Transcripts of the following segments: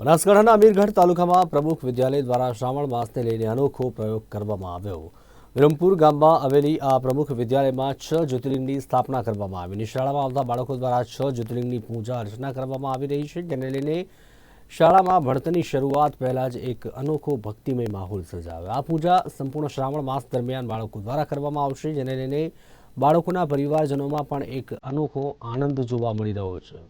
બનાસકાંઠાના અમીરગઢ તાલુકામાં પ્રમુખ વિદ્યાલય દ્વારા શ્રાવણ માસને લઈને અનોખો પ્રયોગ કરવામાં આવ્યો. વિરમપુર ગામમાં આવેલી આ પ્રમુખ વિદ્યાલયમાં છ જ્યોતિર્લિંગની સ્થાપના કરવામાં આવી. શાળામાં આવતા બાળકો દ્વારા છ જ્યોતિર્લિંગની પૂજા અર્ચના કરવામાં આવી રહી છે. જેને લઈને શાળામાં ભણતરની શરૂઆત પહેલા જ એક અનોખો ભક્તિમય માહોલ સર્જાયો. આ પૂજા સંપૂર્ણ શ્રાવણ માસ દરમિયાન બાળકો દ્વારા કરવામાં આવશે. જેને લઈને બાળકોના પરિવારજનોમાં પણ એક અનોખો આનંદ જોવા મળી રહ્યો છે.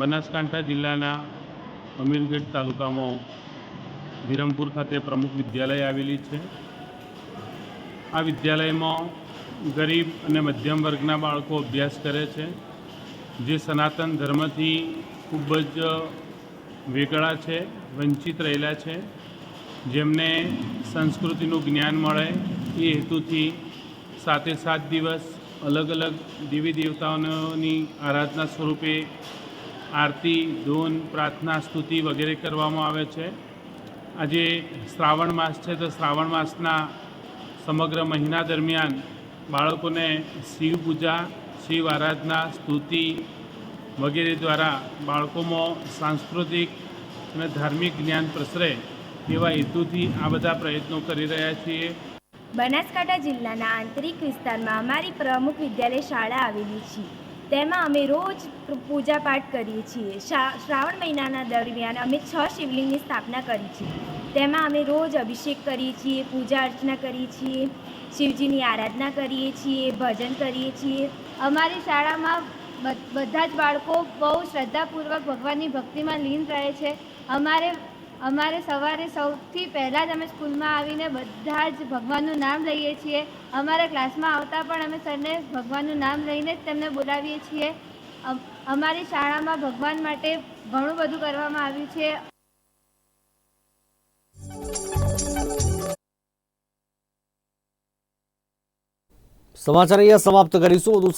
બનાસકાંઠા જિલ્લાના અમીરગઢ તાલુકામાં વિરમપુર ખાતે પ્રમુખ વિદ્યાલય આવેલી છે. આ વિદ્યાલયમાં ગરીબ અને મધ્યમ વર્ગના બાળકો અભ્યાસ કરે છે, જે સનાતન ધર્મથી ખૂબ જ વેગળા છે, વંચિત રહેલા છે. જેમને સંસ્કૃતિનું જ્ઞાન મળે એ હેતુથી સાતે સાત દિવસ અલગ અલગ દેવી દેવતાઓની આરાધના સ્વરૂપે આરતી, ધૂન, પ્રાર્થના, સ્તુતિ વગેરે કરવામાં આવે છે. આજે શ્રાવણ માસ છે તો શ્રાવણ માસના સમગ્ર મહિના દરમિયાન બાળકોને શિવ પૂજા, શિવ આરાધના, સ્તુતિ વગેરે દ્વારા બાળકોમાં સાંસ્કૃતિક અને ધાર્મિક જ્ઞાન પ્રસરે એવા હેતુથી આ બધા પ્રયત્નો કરી રહ્યા છીએ. બનાસકાંઠા જિલ્લાના આંતરિક વિસ્તારમાં અમારી પ્રમુખ વિદ્યાલય શાળા આવેલી છે. તેમાં અમે રોજ પૂજા પાઠ કરીએ છીએ. શ્રાવણ મહિનાના દરમિયાન અમે છ શિવલિંગની સ્થાપના કરી છે. તેમાં અમે રોજ અભિષેક કરીએ છીએ, પૂજા અર્ચના કરીએ છીએ, શિવજીની આરાધના કરીએ છીએ, ભજન કરીએ છીએ. અમારી શાળામાં બધા જ બાળકો બહુ શ્રદ્ધાપૂર્વક ભગવાનની ભક્તિમાં લીન રહે છે. અમારે અમારે સવારે સૌથી પહેલાં જ અમે સ્કૂલમાં આવીને બધા જ ભગવાનનું નામ લઈએ છીએ. અમારા ક્લાસમાં આવતા પણ અમે સરને ભગવાનનું નામ લઈને જ તેમને બોલાવીએ છીએ. અમારી શાળામાં ભગવાન માટે ઘણું બધું કરવામાં આવ્યું છે. સમાચાર અહીંયા સમાપ્ત કરીશું. વધુ